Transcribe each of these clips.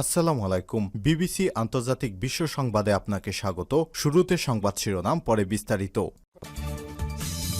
আসসালামু আলাইকুম। বিবিসি আন্তর্জাতিক বিশ্ব সংবাদে আপনাকে স্বাগত। শুরুতে সংবাদ শিরোনাম, পরে বিস্তারিত।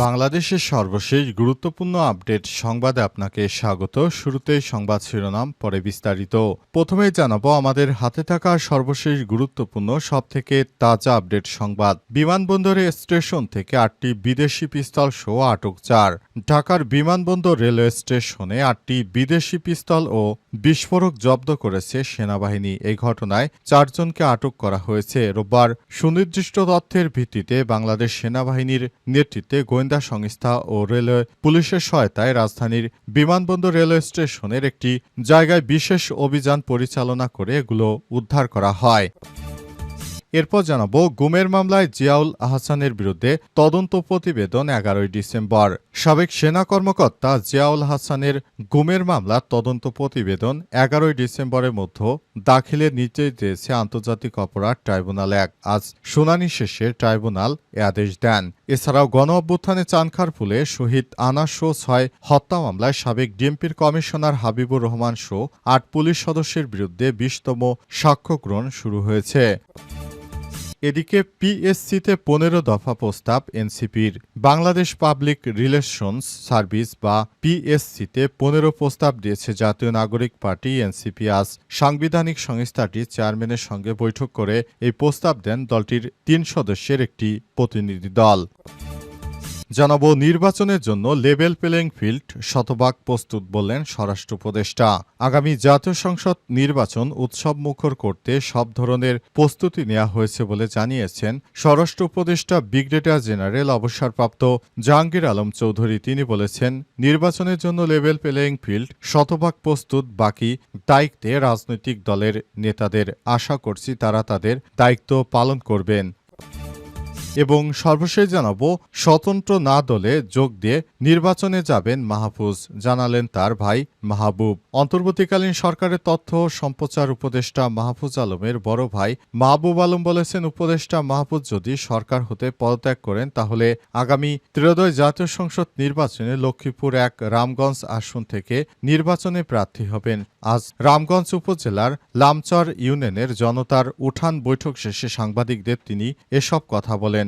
বাংলাদেশের সর্বশেষ গুরুত্বপূর্ণ আপডেট সংবাদে আপনাকে স্বাগত। শুরুতেই সংবাদ শিরোনাম, পরে বিস্তারিত। প্রথমেই জানাব, আমাদের হাতে থাকা সর্বশেষ গুরুত্বপূর্ণ, সবথেকে তাজা আপডেট সংবাদ। বিমানবন্দরে স্টেশন থেকে আটটি বিদেশি পিস্তল সহ আটক চার। ঢাকার বিমানবন্দর রেলওয়ে স্টেশনে আটটি বিদেশি পিস্তল ও বিস্ফোরক জব্দ করেছে সেনাবাহিনী। এই ঘটনায় চারজনকে আটক করা হয়েছে। রোববার সুনির্দিষ্ট তথ্যের ভিত্তিতে বাংলাদেশ সেনাবাহিনীর নেতৃত্বে গোয়েন্দা সংস্থা ও রেলওয়ে পুলিশের সহায়তায় রাজধানীর বিমানবন্দর রেলওয়ে স্টেশনের একটি জায়গায় বিশেষ অভিযান পরিচালনা করে এগুলো উদ্ধার করা হয়। এরপর জানাব, গুমের মামলায় জিয়াউল আহসানের বিরুদ্ধে তদন্ত প্রতিবেদন এগারোই ডিসেম্বর। সাবেক সেনা কর্মকর্তা জিয়াউল হাসানের গুমের মামলার তদন্ত প্রতিবেদন এগারোই ডিসেম্বরের মধ্যে দাখিলের নির্দেশ দিয়েছে আন্তর্জাতিক অপরাধ ট্রাইব্যুনাল এক। আজ শুনানি শেষে ট্রাইব্যুনাল এ আদেশ দেন। এছাড়াও গণ অভ্যুত্থানে চানখারপুলে শহীদ আনা শো ছয় হত্যা মামলায় সাবেক ডিএমপির কমিশনার হাবিবুর রহমান শো আট পুলিশ সদস্যের বিরুদ্ধে বিশতম সাক্ষ্য গ্রহণ শুরু হয়েছে। এদিকে পিএসসিতে পনেরো দফা প্রস্তাব এনসিপির। বাংলাদেশ পাবলিক রিলেশনস সার্ভিস বা পিএসসিতে পনেরো প্রস্তাব দিয়েছে জাতীয় নাগরিক পার্টি এনসিপি। আজ সাংবিধানিক সংস্থাটি চেয়ারম্যানের সঙ্গে বৈঠক করে এই প্রস্তাব দেন দলটির তিন সদস্যের একটি প্রতিনিধি দল। জানাব, নির্বাচনের জন্য লেভেল প্লেইং ফিল্ড শতভাগ প্রস্তুত বললেন স্বরাষ্ট্র উপদেষ্টা। আগামী জাতীয় সংসদ নির্বাচন উৎসব মুখর করতে সব ধরনের প্রস্তুতি নেওয়া হয়েছে বলে জানিয়েছেন স্বরাষ্ট্র উপদেষ্টা ব্রিগেডিয়ার জেনারেল অবসরপ্রাপ্ত জাহাঙ্গীর আলম চৌধুরী। তিনি বলেছেন, নির্বাচনের জন্য লেভেল প্লেইং ফিল্ড শতভাগ প্রস্তুত, বাকি দায়িত্বে রাজনৈতিক দলের নেতাদের। আশা করছি তারা তাদের দায়িত্ব পালন করবেন। এবং সর্বশেষ জানাব, স্বতন্ত্র না দলে যোগ দিয়ে নির্বাচনে যাবেন মাহফুজ, জানালেন তার ভাই মাহবুব। অন্তর্বর্তীকালীন সরকারের তথ্য সম্প্রচার উপদেষ্টা মাহফুজ আলমের বড় ভাই মাহবুব আলম বলেছেন, উপদেষ্টা মাহফুজ যদি সরকার হতে পদত্যাগ করেন, তাহলে আগামী ত্রয়োদয় জাতীয় সংসদ নির্বাচনে লক্ষ্মীপুর এক রামগঞ্জ আসন থেকে নির্বাচনে প্রার্থী হবেন। আজ রামগঞ্জ উপজেলার লামচর ইউনিয়নের জনতার উঠান বৈঠক শেষে সাংবাদিকদের তিনি এসব কথা বলেন।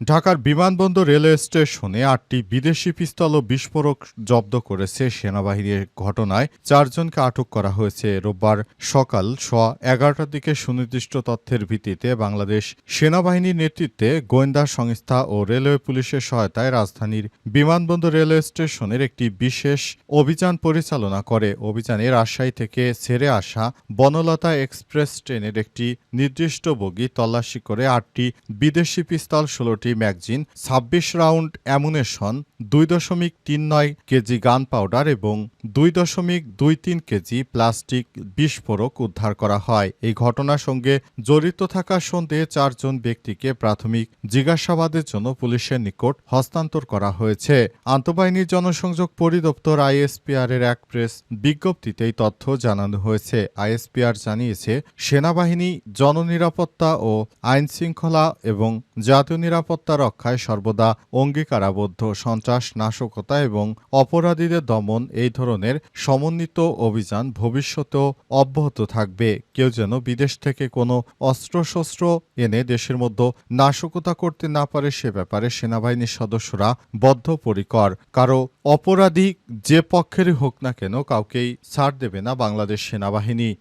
ঢাকার বিমানবন্দর রেলওয়ে স্টেশনে আটটি বিদেশি পিস্তল ও বিস্ফোরক জব্দ করেছে সেনাবাহিনীর ঘটনায় চারজনকে আটক করা হয়েছে। রোববার সকাল স এগারোটার দিকে সুনির্দিষ্ট তথ্যের ভিত্তিতে বাংলাদেশ সেনাবাহিনীর নেতৃত্বে গোয়েন্দা সংস্থা ও রেলওয়ে পুলিশের সহায়তায় রাজধানীর বিমানবন্দর রেলওয়ে স্টেশনের একটি বিশেষ অভিযান পরিচালনা করে। অভিযানে রাজশাহী থেকে ছেড়ে আসা বনলতা এক্সপ্রেস ট্রেনের একটি নির্দিষ্ট বগি তল্লাশি করে আটটি বিদেশি পিস্তল, ষোলোটি ম্যাগজিন, ছাব্বিশ রাউন্ড অ্যামুনেশন, দুই দশমিক তিন নয় কেজি গান পাউডার এবং দুই দশমিক দুই তিন কেজি প্লাস্টিক বিস্ফোরক উদ্ধার করা হয়। এই ঘটনার সঙ্গে জড়িত থাকার সন্দেহে চারজন ব্যক্তিকে প্রাথমিক জিজ্ঞাসাবাদের জন্য পুলিশের নিকট হস্তান্তর করা হয়েছে। আন্তঃবাহিনী জনসংযোগ পরিদপ্তর আইএসপিআর এর এক প্রেস বিজ্ঞপ্তিতে এই তথ্য জানানো হয়েছে। আইএসপিআর জানিয়েছে, সেনাবাহিনী, জননিরাপত্তা ও আইন শৃঙ্খলা এবং জাতীয় নিরাপত্তা রক্ষায় সর্বদা অঙ্গীকারাবদ্ধ সন্ত্রাস নাশকতা এবং অপরাধীদের দমন এই ধরনের সমন্বিত অভিযান ভবিষ্যতেও অব্যাহত থাকবে। কেউ যেন বিদেশ থেকে কোনো অস্ত্রশস্ত্র এনে দেশের মধ্যে নাশকতা করতে না পারে সে ব্যাপারে সেনাবাহিনীর সদস্যরা বদ্ধপরিকর। কারও অপরাধী যে পক্ষেরই হোক না কেন কাউকেই ছাড় দেবে না বাংলাদেশ সেনাবাহিনী।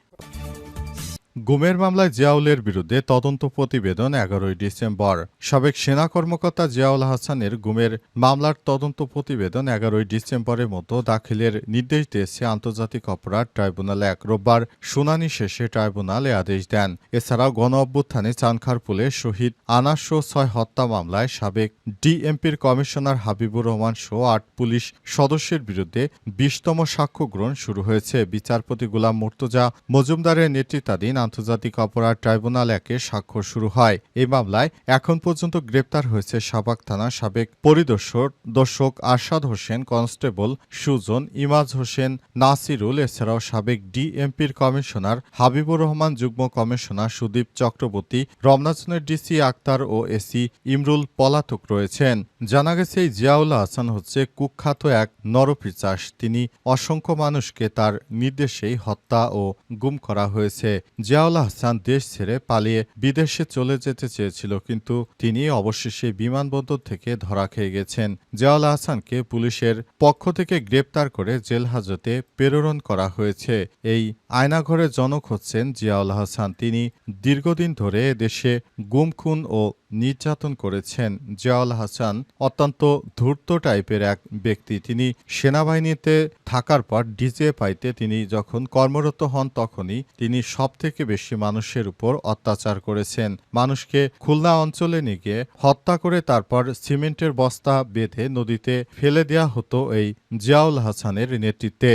গুমের মামলায় জিয়াউলের বিরুদ্ধে তদন্ত প্রতিবেদন এগারোই ডিসেম্বর। সাবেক সেনা কর্মকর্তা জিয়াউল হাসানের গুমের মামলার তদন্ত প্রতিবেদন এগারোই ডিসেম্বরের মতো দাখিলের নির্দেশ দিয়েছে আন্তর্জাতিক অপরাধ ট্রাইব্যুনাল এক। রোববার শুনানি শেষে ট্রাইব্যুনাল এ আদেশ দেন। এছাড়াও গণ অভ্যুত্থানে চানখারপুলে শহীদ আনাস ছয় হত্যা মামলায় সাবেক ডিএমপির কমিশনার হাবিবুর রহমান সহ আট পুলিশ সদস্যের বিরুদ্ধে বিশতম সাক্ষ্য গ্রহণ শুরু হয়েছে। বিচারপতি গুলাম মুর্তজা মজুমদারের নেতৃত্বাধীন আন্তর্জাতিক অপরাধ ট্রাইব্যুনাল একে স্বাক্ষর শুরু হয়। এই মামলায় এখন পর্যন্ত গ্রেপ্তার হয়েছে সাবাক থানার সাবেক পরিদর্শক, দর্শক আরশাদ হোসেন, কনস্টেবল সুজন, ইমাজ হোসেন, নাসিরুল, এছাড়াও সাবেক ডিএমপির কমিশনার হাবিবুর রহমান, যুগ্ম কমিশনার সুদীপ চক্রবর্তী রমনাজনের ডিসি আক্তার ও এসি ইমরুল পলাতক রয়েছেন। জানা গেছে এই জিয়াউল হাসান হচ্ছে কুখ্যাত এক নরপিচাস তিনি অসংখ্য মানুষকে তার নির্দেশেই হত্যা ও গুম করা হয়েছে। জিয়াউল হাসান দেশ ছেড়ে পালিয়ে বিদেশে চলে যেতে চেয়েছিল, কিন্তু তিনি অবশেষে বিমানবন্দর থেকে ধরা খেয়ে গেছেন। জিয়াউল হাসানকে পুলিশের পক্ষ থেকে গ্রেপ্তার করে জেল হাজতে প্রেরণ করা হয়েছে। এই আয়নাঘরের জনক হচ্ছেন জিয়াউল হাসান তিনি দীর্ঘদিন ধরে দেশে গুমখুন ও নির্যাতন করেছেন জিয়াউল হাসান, অত্যন্ত ধূর্ত টাইপের এক ব্যক্তি। তিনি সেনাবাহিনীতে থাকার পর ডিজে পাইতে তিনি যখন কর্মরত হন তখনই তিনি সবথেকে বেশি মানুষের উপর অত্যাচার করেছেন। মানুষকে খুলনা অঞ্চলে নিয়ে গিয়ে হত্যা করে তারপর সিমেন্টের বস্তা বেঁধে নদীতে ফেলে দেয়া হতো এই জিয়াউল হাসানের নেতৃত্বে।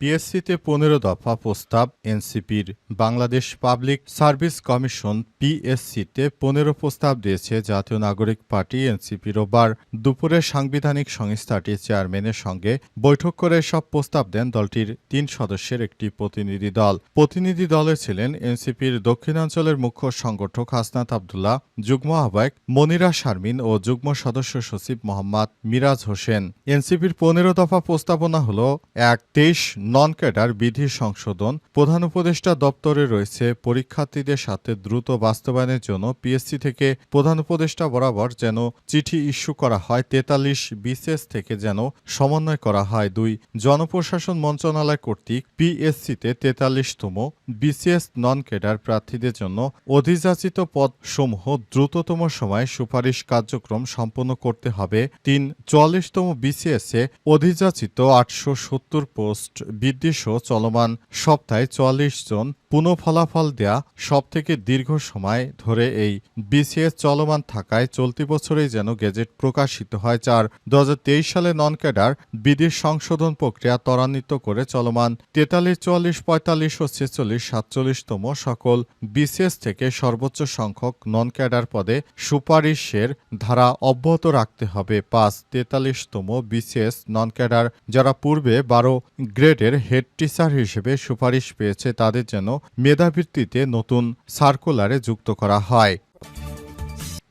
পিএসসিতে পনেরো দফা প্রস্তাব, এনসিপির বাংলাদেশ পাবলিক সার্ভিস কমিশন পিএসসিতে পনেরো প্রস্তাব দিয়েছে জাতীয় নাগরিক পার্টি, এনসিপি রোববার দুপুরে সাংবিধানিক সংস্থাটির চেয়ারম্যানের সঙ্গে বৈঠক করে সব প্রস্তাব দেন দলটির তিন সদস্যের একটি প্রতিনিধি দল। প্রতিনিধি দলে ছিলেন এনসিপির দক্ষিণাঞ্চলের মুখ্য সংগঠক হাসনাত আবদুল্লাহ, যুগ্ম আহ্বায়ক মনিরা শারমিন ও যুগ্ম সদস্য সচিব মোহাম্মদ মিরাজ হোসেন। এনসিপির পনেরো দফা প্রস্তাবনা হল, এক, তেইশ নন ক্যাডার বিধি সংশোধন প্রধান উপদেষ্টা দপ্তরে রয়েছে। পরীক্ষার্থীদের সাথে দ্রুত বাস্তবায়নের জন্য পিএসসি থেকে প্রধান উপদেষ্টা বরাবর যেন চিঠি ইস্যু করা হয়, তেতাল্লিশ বিসিএস থেকে যেন সমন্বয় করা হয়। দুই, জনপ্রশাসন মন্ত্রণালয় কর্তৃক পিএসসিতে তেতাল্লিশতম বিসিএস নন ক্যাডার প্রার্থীদের জন্য অধিযাচিত পদসমূহ দ্রুততম সময়ে সুপারিশ কার্যক্রম সম্পন্ন করতে হবে। তিন, চুয়াল্লিশতম বিসিএসে অধিযাচিত আটশো সত্তর পোস্ট বৃদ্ধিসহ চলমান সপ্তাহে চুয়াল্লিশ জন পুনঃ ফলাফল দেয়া সবথেকে দীর্ঘ সময় ধরে এই বিসিএস চলমান থাকায় চলতি বছরেই যেন গেজেট প্রকাশিত হয় চার দু সালে নন ক্যাডার বিদেশ সংশোধন প্রক্রিয়া ত্বরান্বিত করে চলমান তেতাল্লিশ, চুয়াল্লিশ, পঁয়তাল্লিশ ও ছেচল্লিশ, সাতচল্লিশতম সকল বিসিএস থেকে সর্বোচ্চ সংখ্যক নন ক্যাডার পদে সুপারিশের ধারা অব্যাহত রাখতে হবে। পাঁচ, তেতাল্লিশতম বিসিএস নন ক্যাডার যারা পূর্বে বারো গ্রেডের হেড টিচার হিসেবে সুপারিশ পেয়েছে, তাদের যেন মেধাবৃত্তিতে নতুন সার্কুলারে যুক্ত করা হয়।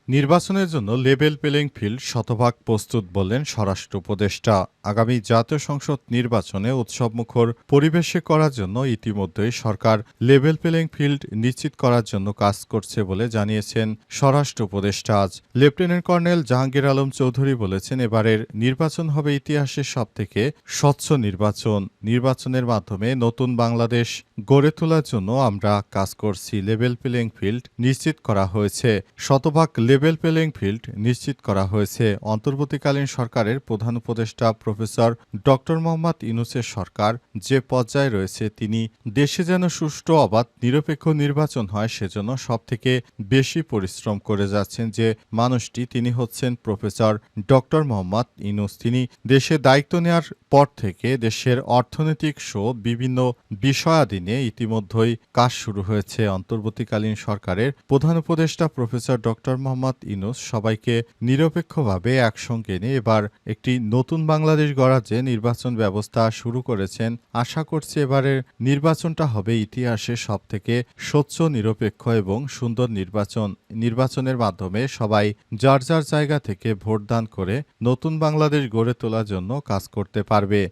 নির্বাচনের জন্য লেভেল প্লেইং ফিল্ড শতভাগ প্রস্তুত বললেন স্বরাষ্ট্র উপদেষ্টা। আগামী জাতীয় সংসদ নির্বাচনে উৎসবমুখর পরিবেশে করার জন্য ইতিমধ্যেই সরকার লেভেল প্লেইং ফিল্ড নিশ্চিত করার জন্য কাজ করছে বলে জানিয়েছেন স্বরাষ্ট্র উপদেষ্টা। আজ লেফটেন্যান্ট কর্নেল জাহাঙ্গীর আলম চৌধুরী বলেছেন, এবারের নির্বাচন হবে ইতিহাসের সবথেকে স্বচ্ছ নির্বাচন। নির্বাচনের মাধ্যমে নতুন বাংলাদেশ গড়ে তোলার জন্য আমরা কাজ করছি। লেভেল প্লেইং ফিল্ড নিশ্চিত করা হয়েছে। শতভাগ লেভেল প্লেইং ফিল্ড নিশ্চিত করা হয়েছে। অন্তর্বর্তীকালীন সরকারের প্রধান উপদেষ্টা প্রফেসর ডক্টর মোহাম্মদ ইউনুসের সরকার যে পর্যায়ে রয়েছে, তিনি দেশে যেন সুষ্ঠু, অবাধ, নিরপেক্ষ নির্বাচন হয় সেজন্য সবথেকে বেশি পরিশ্রম করে যাচ্ছেন যে মানুষটি, তিনি হচ্ছেন প্রফেসর ডক্টর মোহাম্মদ ইউনুস। তিনি দেশে দায়িত্ব নেওয়ার পর থেকে দেশের অর্থনৈতিক শো, বিভিন্ন বিষয়াদি নিয়ে ইতিমধ্যেই কাজ শুরু হয়েছে। অন্তর্বর্তীকালীন সরকারের প্রধান উপদেষ্টা প্রফেসর ডক্টর মোহাম্মদ ইনুস সবাইকে নিরপেক্ষভাবে একসঙ্গে নিয়ে এবার একটি নতুন বাংলাদেশ গড়ার যে নির্বাচন ব্যবস্থা শুরু করেছেন। আশা করছি এবারের নির্বাচনটা হবে ইতিহাসে সবথেকে স্বচ্ছ, নিরপেক্ষ এবং সুন্দর নির্বাচন। নির্বাচনের মাধ্যমে সবাই যার যার জায়গা থেকে ভোটদান করে নতুন বাংলাদেশ গড়ে তোলার জন্য কাজ করতে পারবে।